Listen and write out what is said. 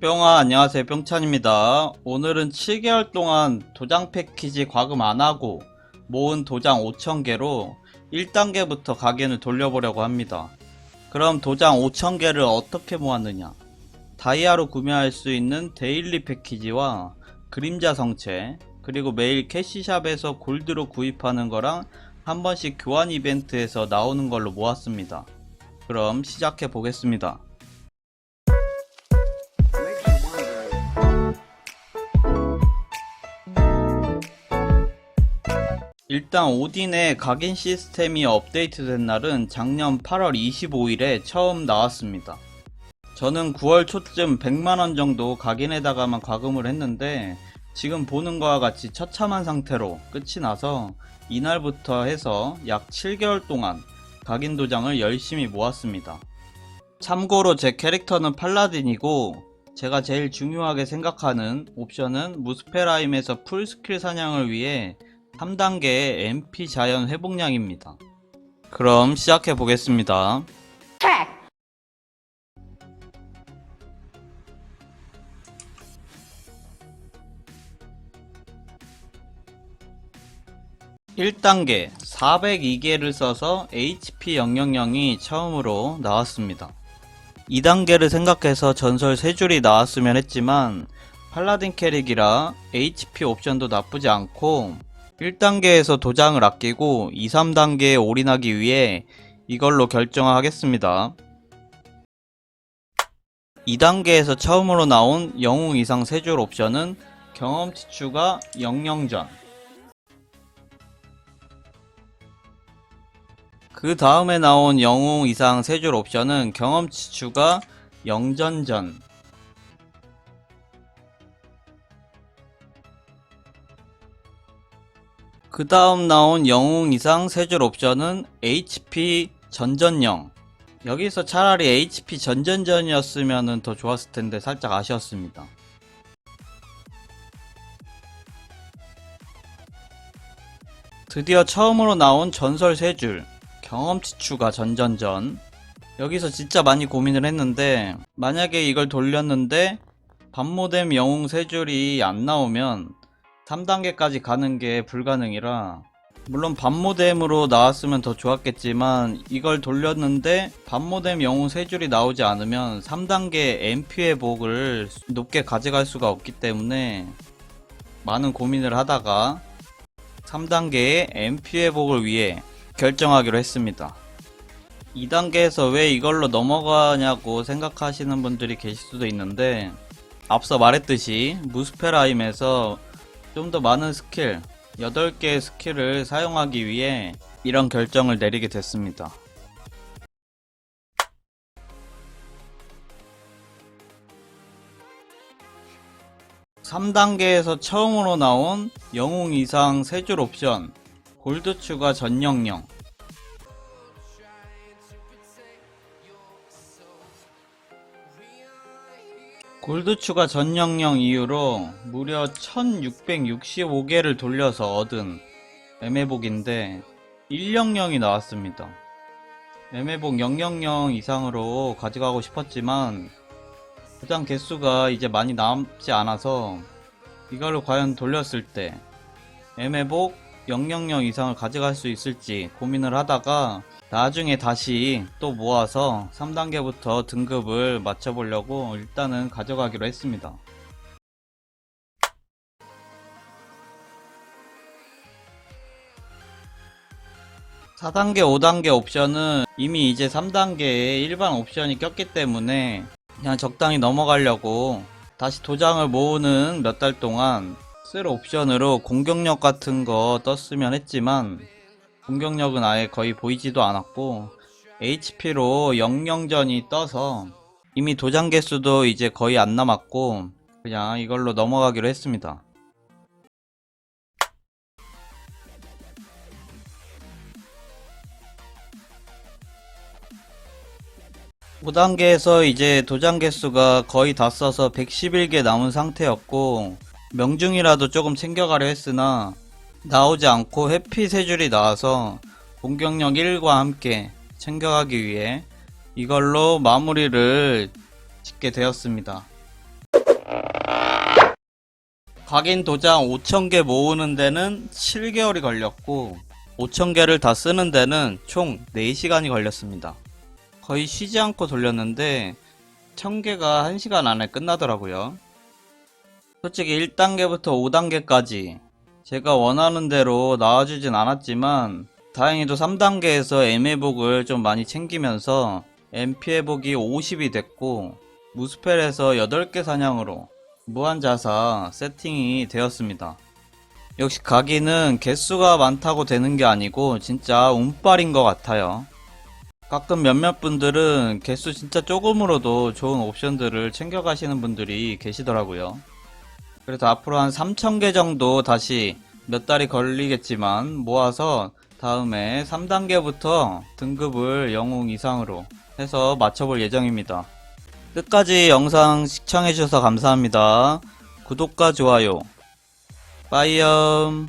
뿅아 안녕하세요. 뿅찬입니다. 오늘은 7개월 동안 도장 패키지 과금 안하고 모은 도장 5000개로 1단계부터 가게를 돌려보려고 합니다. 그럼 도장 5000개를 어떻게 모았느냐? 다이아로 구매할 수 있는 데일리 패키지와 그림자 성체 그리고 매일 캐시샵에서 골드로 구입하는 거랑 한 번씩 교환 이벤트에서 나오는 걸로 모았습니다. 그럼 시작해 보겠습니다 일단 오딘의 각인 시스템이 업데이트된 날은 작년 8월 25일에 처음 나왔습니다. 저는 9월 초쯤 100만원 정도 각인에다가만 과금을 했는데 지금 보는 거와 같이 처참한 상태로 끝이 나서 이날부터 해서 약 7개월 동안 각인 도장을 열심히 모았습니다. 참고로 제 캐릭터는 팔라딘이고 제가 제일 중요하게 생각하는 옵션은 무스페라임에서 풀스킬 사냥을 위해 3단계의 MP 자연 회복량입니다. 그럼 시작해 보겠습니다. (1단계) 402개를 써서 HP 000이 처음으로 나왔습니다. 2단계를 생각해서 전설 3줄이 나왔으면 했지만 팔라딘 캐릭이라 HP 옵션도 나쁘지 않고 1단계에서 도장을 아끼고 2, 3단계에 올인하기 위해 이걸로 결정하겠습니다. 2단계에서 처음으로 나온 영웅 이상 3줄 옵션은 경험치 추가 영영전 그 다음에 나온 영웅 이상 3줄 옵션은 경험치 추가 영전전 그 다음 나온 영웅 이상 3줄 옵션은 HP 전전형 여기서 차라리 HP 전전전이었으면 더 좋았을 텐데 살짝 아쉬웠습니다. 드디어 처음으로 나온 전설 3줄 경험치 추가 전전전 여기서 진짜 많이 고민을 했는데 만약에 이걸 돌렸는데 반모뎀 영웅 3줄이 안 나오면 3단계까지 가는 게 불가능이라 물론 반모뎀으로 나왔으면 더 좋았겠지만 이걸 돌렸는데 반모뎀 영웅 3줄이 나오지 않으면 3단계 MP 회복을 높게 가져갈 수가 없기 때문에 많은 고민을 하다가 3단계의 MP 회복을 위해 결정하기로 했습니다. 2단계에서 왜 이걸로 넘어가냐고 생각하시는 분들이 계실 수도 있는데 앞서 말했듯이 무스페라임에서 좀 더 많은 스킬 8개의 스킬을 사용하기 위해 이런 결정을 내리게 됐습니다. (3단계에서) 처음으로 나온 영웅 이상 3줄 옵션 골드 추가 전령령 골드 추가 전령령 이후로 무려 1665개를 돌려서 얻은 애매복인데 100령이 나왔습니다. 애매복 000 이상으로 가져가고 싶었지만 도장 개수가 이제 많이 남지 않아서 이걸로 과연 돌렸을 때 애매복 000 이상을 가져갈 수 있을지 고민을 하다가 나중에 다시 또 모아서 3단계부터 등급을 맞춰보려고 일단은 가져가기로 했습니다. (4단계) (5단계) 옵션은 이미 이제 (3단계에) 일반 옵션이 꼈기 때문에 그냥 적당히 넘어가려고 다시 도장을 모으는 몇 달 동안 쓸 옵션으로 공격력 같은 거 떴으면 했지만 공격력은 아예 거의 보이지도 않았고 HP로 영영전이 떠서 이미 도장 개수도 이제 거의 안 남았고 그냥 이걸로 넘어가기로 했습니다. (5단계에서) 이제 도장 개수가 거의 다 써서 (111개) 남은 상태였고 명중이라도 조금 챙겨가려 했으나 나오지 않고 해피 세 줄이 나와서 공격력 1과 함께 챙겨가기 위해 이걸로 마무리를 짓게 되었습니다. 각인 도장 5,000개 모으는 데는 7개월이 걸렸고 5,000개를 다 쓰는 데는 총 4시간이 걸렸습니다. 거의 쉬지 않고 돌렸는데 1000개가 1시간 안에 끝나더라고요. 솔직히 1단계부터 5단계까지 제가 원하는 대로 나와주진 않았지만 다행히도 3단계에서 M회복을 좀 많이 챙기면서 MP 회복이 50이 됐고 무스펠에서 8개 사냥으로 무한자사 세팅이 되었습니다. 역시 가기는 개수가 많다고 되는 게 아니고 진짜 운빨인 것 같아요. 가끔 몇몇 분들은 개수 진짜 조금으로도 좋은 옵션들을 챙겨가시는 분들이 계시더라고요. 그래서 앞으로 한 3,000개 정도 다시 몇 달이 걸리겠지만 모아서 다음에 3단계부터 등급을 영웅 이상으로 해서 맞춰볼 예정입니다. 끝까지 영상 시청해주셔서 감사합니다. 구독과 좋아요. 빠이엄.